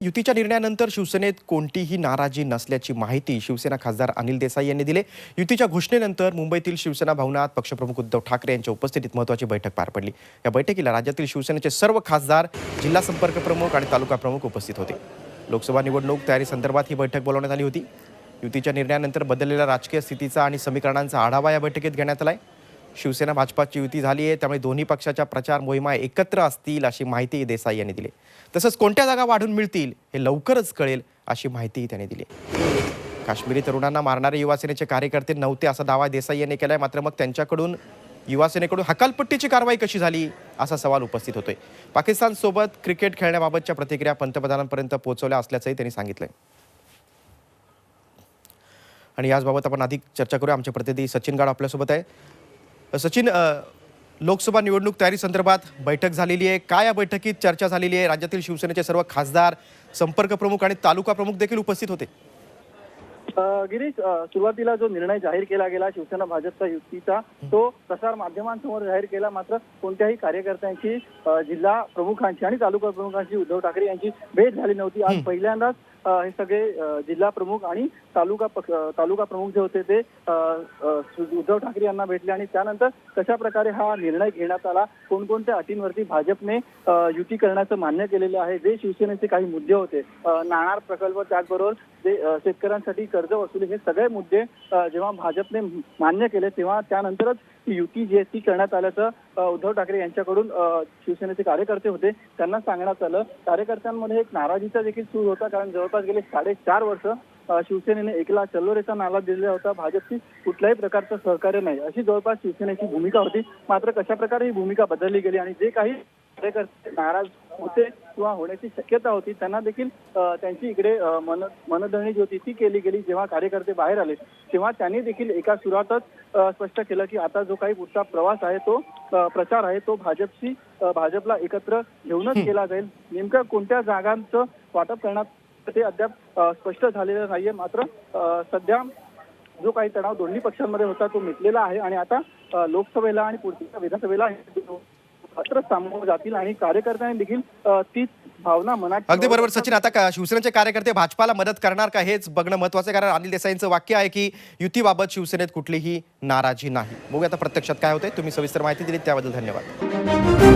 युतीच्या निर्णयानंतर शिवसेनेत कोणतीही नाराजी नसल्याची माहिती शिवसेना खासदार अनिल देसाई यांनी दिली. युतीच्या घोषणेनंतर मुंबईतील शिवसेना भवनात पक्षप्रमुख उद्धव ठाकरे यांच्या उपस्थितीत महत्त्वाची बैठक पार पडली. या बैठकीला राज्यातील शिवसेनेचे सर्व खासदार जिल्हा संपर्क प्रमुख आणि तालुका प्रमुख उपस्थित होते. लोकसभा निवडणूक तयारीसंदर्भात ही बैठक बोलवण्यात आली होती. युतीच्या निर्णयानंतर बदललेल्या राजकीय स्थितीचा आणि समीकरणांचा आढावा या बैठकीत घेण्यात आलाय. शिवसेना भाजपाची युती झाली आहे त्यामुळे दोन्ही पक्षाच्या प्रचार मोहिमा एकत्र असतील अशी माहिती देसाई यांनी दिली. तसंच कोणत्या जागा वाढून मिळतील हे लवकरच कळेल अशी माहितीही त्यांनी दिली. काश्मीरी तरुणांना मारणारे युवासेनेचे कार्यकर्ते नव्हते असा दावा देसाई यांनी केलाय मात्र मग त्यांच्याकडून युवासेनेकडून हकालपट्टीची कारवाई कशी झाली असा सवाल उपस्थित होतोय. पाकिस्तानसोबत क्रिकेट खेळण्याबाबतच्या प्रतिक्रिया पंतप्रधानांपर्यंत पोहोचवल्या असल्याचंही त्यांनी सांगितलंय. आणि याचबाबत आपण अधिक चर्चा करूया. आमचे प्रतिनिधी सचिन गाड आपल्यासोबत आहे. सचिन लोकसभा निवडणूक तयारी संदर्भात बैठक झालेली आहे. काय या बैठकीत चर्चा झालेली आहे? राज्यातील शिवसेनेचे सर्व खासदार संपर्क प्रमुख आणि तालुका प्रमुख देखील उपस्थित होते. गिरीश सुरुवातीला जो निर्णय जाहीर केला गेला शिवसेना भाजपचा युतीचा तो प्रसार माध्यमांसमोर जाहीर केला. मात्र कोणत्याही कार्यकर्त्यांची जिल्हा प्रमुखांची आणि तालुका प्रमुखांची उद्धव ठाकरे यांची भेट झाली नव्हती. आज पहिल्यांदाच हे सगळे जिल्हा प्रमुख आणि तालुका तालुका प्रमुख जे होते ते उद्धव ठाकरे यांना भेटले आणि त्यानंतर कशा प्रकारे हा निर्णय घेण्यात आला? कोणकोणत्या अटींवरती भाजपने युती करण्याचं मान्य केलेलं आहे? जे शिवसेनेचे काही मुद्दे होते नाणार प्रकल्प त्याचबरोबर जे शेतकऱ्यांसाठी कर्ज वसुली हे सगळे मुद्दे जेव्हा भाजपने मान्य केले तेव्हा त्यानंतरच युती जी आहे ती करण्यात आल्याचं उद्धव ठाकरे यांच्याकडून शिवसेनेचे कार्यकर्ते होते त्यांना सांगण्यात आलं. कार्यकर्त्यांमध्ये एक नाराजीचा देखील सूर होता कारण जवळपास गेले साडेचार वर्ष शिवसेनेने एकला चल्लोरेचा नाला दिलेला होता. भाजपची कुठल्याही प्रकारचं सहकार्य नाही. अशी जवळपास शिवसेनेची भूमिका होती. मात्र कशा प्रकारे ही भूमिका बदलली गेली आणि जे काही कार्यकर्ते नाराज होते किंवा होण्याची शक्यता होती त्यांना देखील त्यांची इकडे मन मनधरणी जी होती ती केली गेली. जेव्हा कार्यकर्ते बाहेर आले तेव्हा त्यांनी देखील एका सुरातच स्पष्ट केलं की आता जो काही पुढचा प्रवास आहे तो प्रचार आहे तो भाजपशी भाजपला एकत्र घेऊनच केला जाईल. नेमकं कोणत्या जागांचं वाटप करण्यात ते अद्याप स्पष्ट झालेलं नाहीये. मात्र सध्या जो काही तणाव दोन्ही पक्षांमध्ये होता तो मिटलेला आहे. आणि आता लोकसभेला आणि पुढच्या विधानसभेला मात्र सामोरं जातील आणि कार्यकर्त्यांनी देखील तीच भावना मनात अगदी बरोबर सचिन. आता का शिवसेनेचे कार्यकर्ते भाजपाला मदत करणार का हेच बघणं महत्वाचं आहे. कारण अनिल देसाईंचं वाक्य आहे की युतीबाबत शिवसेनेत कुठलीही नाराजी नाही. बघूया आता प्रत्यक्षात काय होतंय. तुम्ही सविस्तर माहिती दिली त्याबद्दल धन्यवाद.